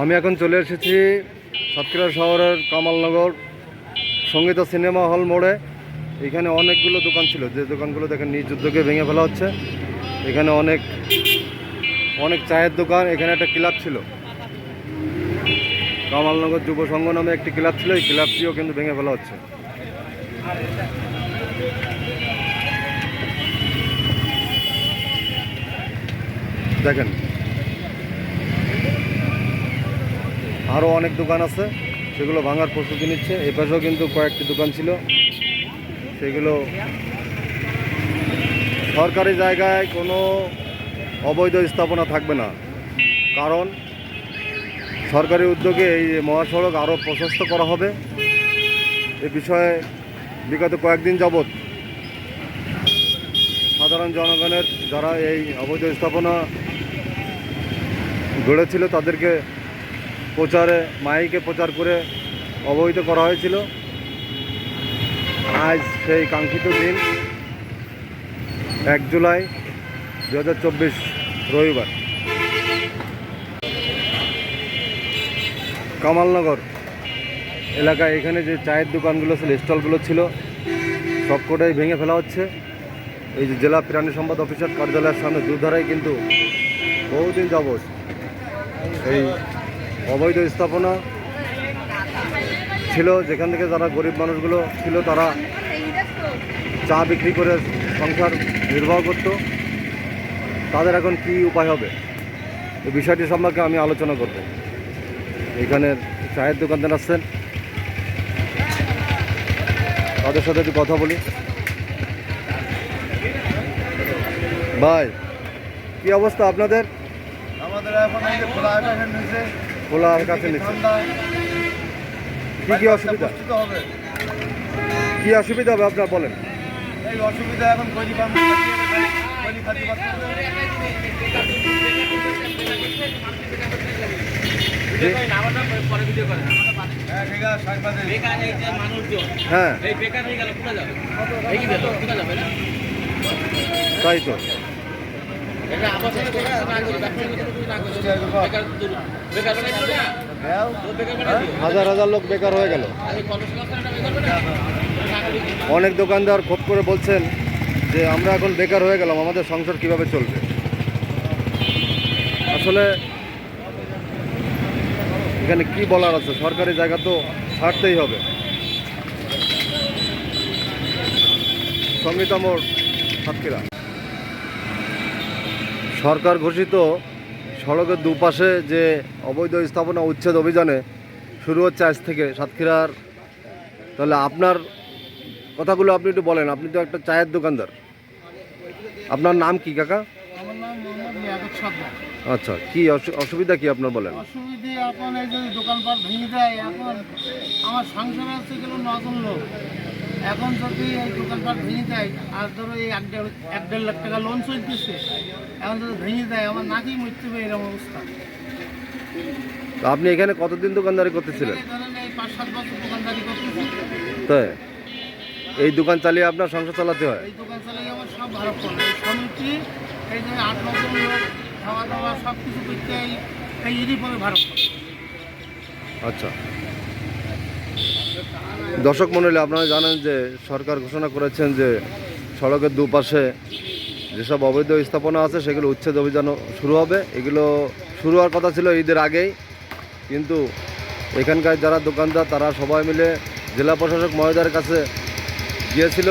আমি এখন চলে এসেছি সাতক্ষীরা শহরের কামালনগর সংগীত সিনেমা হল মোড়ে। এখানে অনেকগুলো দোকান ছিল, যে দোকানগুলো দেখেন নিজ উদ্যোগে ভেঙে ফেলা হচ্ছে। এখানে অনেক অনেক চায়ের দোকান, এখানে একটা ক্লাব ছিল। কামালনগর যুব সংঘ নামে একটি ক্লাব ছিল, এই ক্লাবটিও কিন্তু ভেঙে ফেলা হচ্ছে। দেখেন আরও অনেক দোকান আছে, সেগুলো ভাঙার প্রস্তুতি নিচ্ছে। এই পাশেও কিন্তু কয়েকটি দোকান ছিল। সেগুলো সরকারি জায়গায় কোনো অবৈধ স্থাপনা থাকবে না। কারণ সরকারি উদ্যোগে এই মহাসড়ক আরও প্রশস্ত করা হবে। এ বিষয়ে বিগত কয়েকদিন যাবৎ সাধারণ জনগণের যারা এই অবৈধ স্থাপনা গড়েছিল, তাদেরকে প্রচারে, মাইকে প্রচার করে অবহিত করা হয়েছিল। আজ সেই কাঙ্ক্ষিত দিন, এক জুলাই দু হাজার চব্বিশ রবিবার। কামালনগর এলাকায় এখানে যে চায়ের দোকানগুলো ছিল, স্টলগুলো ছিল, সবকটাই ভেঙে ফেলা হচ্ছে। এই যে জেলা প্রাণী সম্পদ অফিসার কার্যালয়ের সামনে দুধারাই কিন্তু বহুদিন যাবৎ এই অবৈধ স্থাপনা ছিল, যেখান থেকে যারা গরিব মানুষগুলো ছিল, তারা চা বিক্রি করে সংসার নির্বাহ করত। তাদের এখন কি উপায় হবে? এই বিষয়টি সম্পর্কে আমি আলোচনা করব। এখানের চায়ের দোকানদার আসছেন। তাদের সাথে একটু কথা বলি। ভাই, কি অবস্থা আপনাদের? আমাদের এখন খোলা আকাশের নিচে খোলা আকাশের নিচে ঠান্ডা কি কি অসুবিধা? হবে কি অসুবিধা হবে আপনার বলেন। এই অসুবিধা এখন হ্যাঁ হ্যাঁ হয়ে তাই তো। হাজার হাজার লোক বেকার হয়ে গেল। অনেক দোকানদার ক্ষোভ করে বলছেন যে আমরা এখন বেকার হয়ে গেলাম, আমাদের সংসার কীভাবে চলবে? আসলে এখানে কি বলার আছে? সরকারি জায়গা তো ছাড়তেই হবে। সঙ্গীতা মোড় সাতক্ষীরা। সরকার ঘোষিত সড়কের দুপাশে যে অবৈধ স্থাপনা উচ্ছেদ অভিযানে শুরু হচ্ছে আজ থেকে সাতক্ষীরার। তাহলে আপনার কথাগুলো আপনি একটু বলেন আপনি তো একটা চায়ের দোকানদার। আপনার নাম কি কাকা? আচ্ছা কি অসুবিধা কি আপনার বলেন? অসুবিধে এখন এই যদি দোকানপাট ভেঙে দেয় এখন আমার সংসার আছে গেল নজন লোক। এখন যদি এই দোকানপাট ভেঙে দেয় আর ধরো এই এক দেড় এক দেড় লাখ টাকা লোন চলতেছে এখন যদি ভেঙে দেয় আমার নাকি মৃত্যু হবে এরকম অবস্থা। তো আপনি এখানে কতদিন দোকানদারি করতেছিলেন? এই পাঁচ সাত বছর দোকানদারি করতেছি। এই দোকান চালিয়ে আপনার সংসার চালাতে হয়? এই দোকান চালাই আমার সব ভালো এই সমিতি এই যে আট লোক খাওয়া দাওয়া সব কিছু করতে এই পরে ভারত আচ্ছা। দর্শক মণ্ডলী আপনারা জানেন যে সরকার ঘোষণা করেছেন যে সড়কের দুপাশে যেসব অবৈধ স্থাপনা আছে, সেগুলো উচ্ছেদ অভিযান শুরু হবে। এগুলো শুরু হওয়ার কথা ছিল ঈদের আগেই। কিন্তু এখানকার যারা দোকানদার, তারা সবাই মিলে জেলা প্রশাসক মহোদয়ের কাছে গিয়েছিল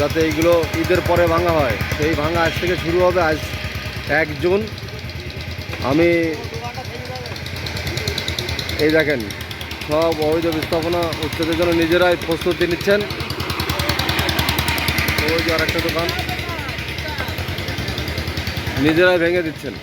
যাতে এইগুলো ঈদের পরে ভাঙা হয়। সেই ভাঙা আজ থেকে শুরু হবে আজ এক জুন। আমি এই দেখেন সব অবৈধ স্থাপনা উচ্ছেদের জন্য নিজেরাই প্রস্তুতি নিচ্ছেন। ওই যে আরেকটা দোকান। নিজেরাই ভেঙে দিচ্ছেন।